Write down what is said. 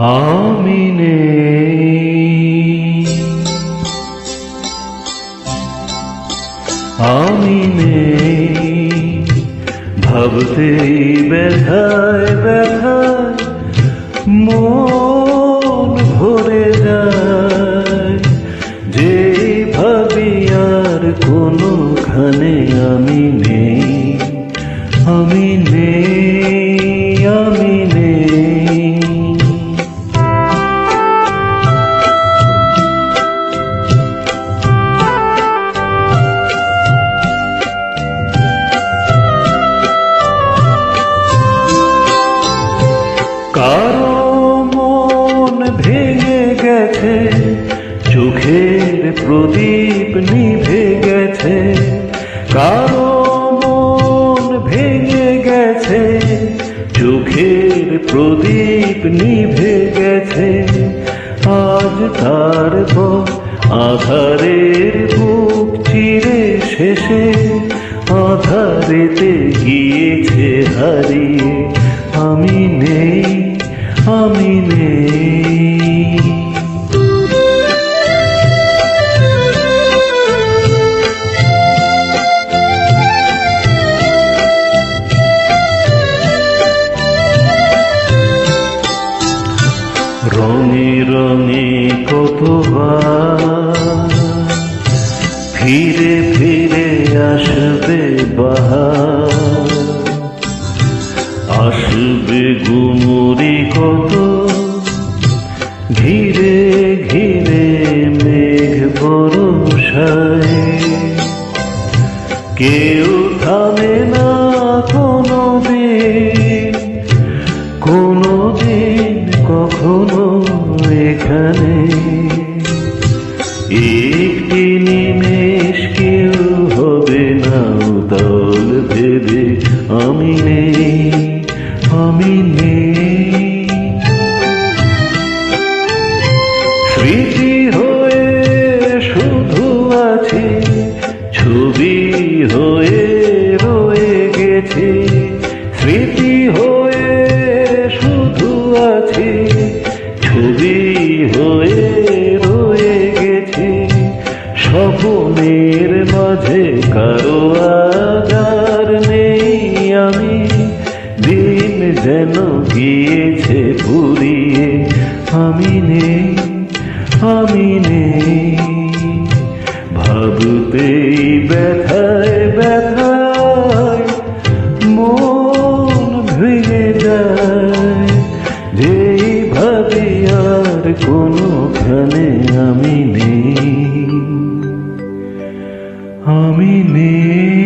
আমি নেই। আমি নেই। ভাবতেই ব্যথায় ব্যথায় মন ভরে যায়। যে ভাবি আর কোনোখানে আমি নেই। আমি নেই। গেছে, চোখের প্রদীপ নিভে গেছে কারও মন ভেঙে গেছে, চোখের প্রদীপ নিভে গেছে। আজ তার আধারের বুক চিরে শেষে, আধারেতে গিয়েছে হারিয়ে। আমি নেই আমি নেই। ফিরে ফিরে আসবে বাহার। আসবে গুমুরি কত? ধীরে ঘিরে মেঘ বরসায় কেউ থামে না একটি নিমেষ কেউ হবে না দল ভেবে। আমি নেই আমি নেই। স্মৃতি হয়ে শুধু আছে, ছবি হয়ে রয়ে গেছে। স্বপ্নের মাঝে কারও আধার নেই আমি। দিন যেন গিয়েছে ফুরিয়ে। আমি নেই আমি নেই। ভাবতেই ব্যথায় ব্যথায় মন ভেঙে যায়। যেই ভাবি আর কোনোখানে আমি নেই। আমি নেই।